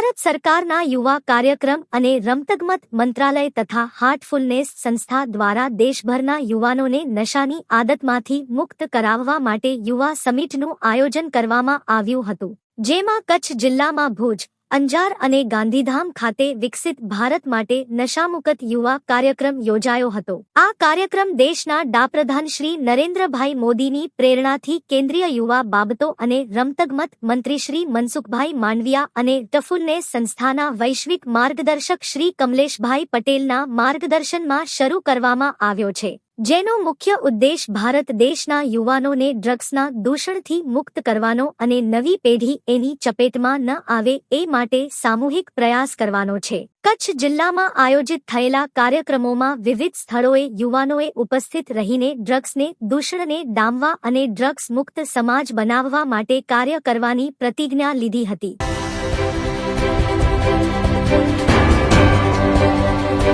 ભારત સરકારના યુવા કાર્યક્રમ અને રમતગમત મંત્રાલય તથા હાર્ટફુલનેસ સંસ્થા દ્વારા દેશભરના યુવાનોને નશાની આદતમાંથી મુક્ત કરાવવા માટે યુવા સમિટનું આયોજન કરવામાં આવ્યું હતું, જેમાં કચ્છ જિલ્લામાં ભુજ અંજાર અને ગાંધીધામ ખાતે વિકસિત ભારત માટે નશામુક્ત યુવા કાર્યક્રમ યોજાયો હતો. આ કાર્યક્રમ દેશના ડાપ્રધાન શ્રી નરેન્દ્રભાઈ મોદીની પ્રેરણાથી કેન્દ્રીય યુવા બાબતો અને રમતગમત મંત્રી શ્રી મનસુખભાઈ માંડવિયા અને ટફુલને સંસ્થાના વૈશ્વિક માર્ગદર્શક શ્રી કમલેશભાઈ પટેલના માર્ગદર્શનમાં શરૂ કરવામાં આવ્યો છે. જેનો મુખ્ય ઉદ્દેશ ભારત દેશના યુવાનોને ડ્રગ્સના દૂષણથી મુક્ત કરવાનો અને નવી પેઢી એની ચપેટમાં ન આવે એ માટે સામૂહિક પ્રયાસ કરવાનો છે. કચ્છ જિલ્લામાં આયોજિત થયેલા કાર્યક્રમોમાં વિવિધ સ્થળોએ યુવાનોએ ઉપસ્થિત રહીને ડ્રગ્સને દૂષણને ડામવા અને ડ્રગ્સ મુક્ત સમાજ બનાવવા માટે કાર્ય કરવાની પ્રતિજ્ઞા લીધી હતી.